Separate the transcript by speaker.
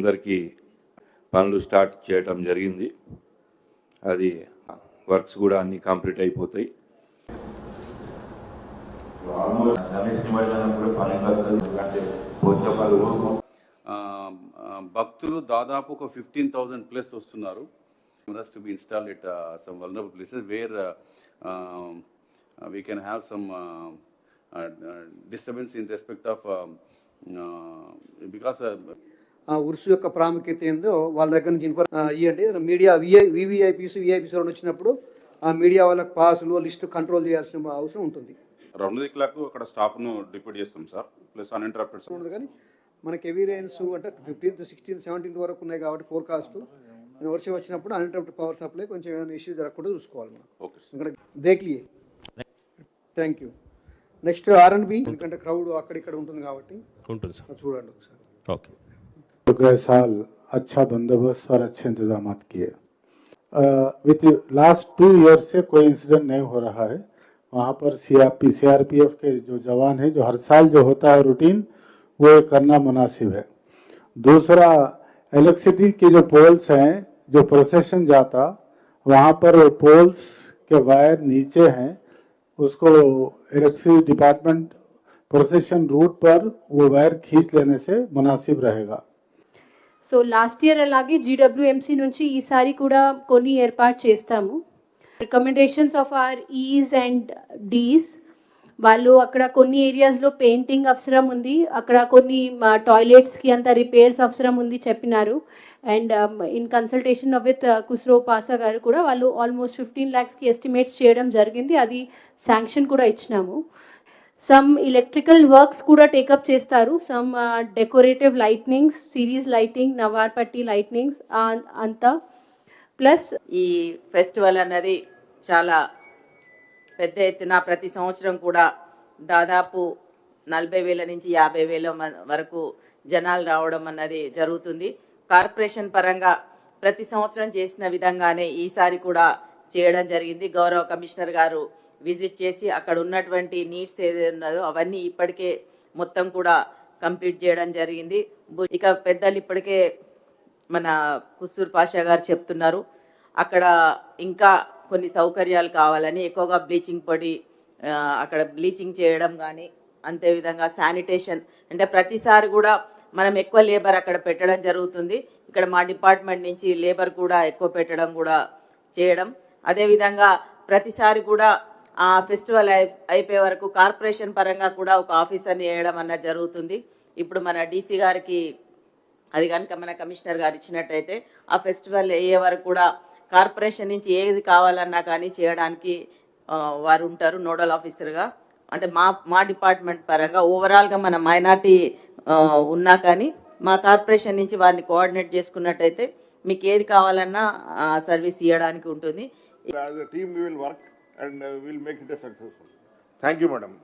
Speaker 1: అందరికీ పనులు స్టార్ట్ చేయటం జరిగింది. అది వర్క్స్ కూడా అన్ని కంప్లీట్ అయిపోతాయి.
Speaker 2: భక్తులు దాదాపు ఒక ఫిఫ్టీన్ థౌజండ్ ప్లస్ వస్తున్నారు. Cameras to be install it some vulnerable places where we can have some disturbance in respect of because
Speaker 3: Urs యొక్క ప్రాముఖ్యత ఏందో వాళ్ళ దగ్గర నుంచి ఇన్ఫర్ ఇవ్వండి మీడియా విఐ వివిఐపీస్ విఐపీస్ వచ్చినప్పుడు ఆ మీడియా వాళ్ళకి పాసులు లిస్టు కంట్రోల్ చేయాల్సిన అవసరం ఉంటుంది.
Speaker 4: రెండు దిక్కులకు అక్కడ స్టాఫ్ను డిప్యూట్ చేస్తాం సార్ ప్లస్ అన్ఇంటరప్టెడ్
Speaker 3: ఉండదు కానీ మనకి హెవీ రైన్స్ అంటే ఫిఫ్టీన్త్ సిక్స్టీన్త్ సెవెంటీన్త్ వరకు ఉన్నాయి కాబట్టి ఫోర్కాస్ట్ వర్షం వచ్చినప్పుడు అన్ఇంటరప్ట్ పవర్ సప్లై కొంచెం ఏమైనా ఇష్యూ జరగకుండా చూసుకోవాలి మనం.
Speaker 4: ఓకే సార్
Speaker 3: ఇక్కడ దేక్లియే thank you next R and B ఎందుకంటే క్రౌడ్ అక్కడిక్కడ ఉంటుంది కాబట్టి
Speaker 5: ఉంటుంది సార్
Speaker 3: చూడండి ఒకసారి.
Speaker 5: ఓకే
Speaker 6: तो गए साल अच्छा बंदोबस्त और अच्छे इंतज़ाम किए। विथ लास्ट टू ईयर से कोई इंसिडेंट नहीं हो रहा है। वहाँ पर C R P C R P F के जो जवान हैं, जो हर साल जो होता है रूटीन वो करना मुनासिब है। दूसरा इलेक्ट्रिसिटी के जो पोल्स हैं, जो प्रोसेशन जाता, वहाँ पर पोल्स के वायर नीचे हैं, उसको इलेक्ट्रिसिटी डिपार्टमेंट प्रोसेशन रूट पर वो वायर खींच लेने से मुनासिब रहेगा।
Speaker 7: సో లాస్ట్ ఇయర్ అలాగే జీడబ్ల్యూఎంసీ నుంచి ఈసారి కూడా కొన్ని ఏర్పాటు చేస్తాము. Recommendations of R Es and Ds వాళ్ళు అక్కడ కొన్ని ఏరియాస్లో పెయింటింగ్ అవసరం ఉంది. అక్కడ కొన్ని టాయిలెట్స్కి అంత రిపేర్స్ అవసరం ఉంది చెప్పినారు. And in consultation with Khusro Pasha గారు కూడా వాళ్ళు ఆల్మోస్ట్ ఫిఫ్టీన్ ల్యాక్స్కి ఎస్టిమేట్స్ చేయడం జరిగింది. అది శాంక్షన్ కూడా ఇచ్చినాము. సమ్ ఎలక్ట్రికల్ వర్క్స్ కూడా టేకప్ చేస్తారు. Some decorative lightnings series lighting నవార్పట్టి lightnings అంతా ప్లస్
Speaker 8: ఈ ఫెస్టివల్ అన్నది చాలా పెద్ద ఎత్తున ప్రతి సంవత్సరం కూడా దాదాపు నలభై వేల నుంచి యాభై వేల మ- వరకు జనాలు రావడం అన్నది జరుగుతుంది. కార్పొరేషన్ పరంగా ప్రతి సంవత్సరం చేసిన విధంగానే ఈసారి కూడా చేయడం జరిగింది. గౌరవ కమిషనర్ గారు విజిట్ చేసి అక్కడ ఉన్నటువంటి నీడ్స్ ఏది ఉన్నదో అవన్నీ ఇప్పటికే మొత్తం కూడా కంప్లీట్ చేయడం జరిగింది. ఇక పెద్దలు ఇప్పటికే మన కుసూర్ పాషా గారు చెప్తున్నారు అక్కడ ఇంకా కొన్ని సౌకర్యాలు కావాలని ఎక్కువగా బ్లీచింగ్ పొడి అక్కడ బ్లీచింగ్ చేయడం కానీ అంతే విధంగా శానిటేషన్ అంటే ప్రతిసారి కూడా మనం ఎక్కువ లేబర్ అక్కడ పెట్టడం జరుగుతుంది. ఇక్కడ మా డిపార్ట్మెంట్ నుంచి లేబర్ కూడా ఎక్కువ పెట్టడం కూడా చేయడం. అదేవిధంగా ప్రతిసారి కూడా ఫెస్టివల్ అయిపోయే వరకు కార్పొరేషన్ పరంగా కూడా ఒక ఆఫీసర్ని వేయడం అన్నది జరుగుతుంది. ఇప్పుడు మన డీసీ గారికి అది కనుక మన కమిషనర్ గారు ఇచ్చినట్టయితే ఆ ఫెస్టివల్ అయ్యే వరకు కూడా కార్పొరేషన్ నుంచి ఏది కావాలన్నా కానీ చేయడానికి వారు ఉంటారు నోడల్ ఆఫీసర్గా. అంటే మా మా డిపార్ట్మెంట్ పరంగా ఓవరాల్గా మన మైనార్టీ ఉన్నా కానీ మా కార్పొరేషన్ నుంచి వారిని కోఆర్డినేట్ చేసుకున్నట్టయితే మీకు ఏది కావాలన్నా సర్వీస్ ఇవ్వడానికి ఉంటుంది.
Speaker 9: and uh, we'll make it a successful. Thank you, madam.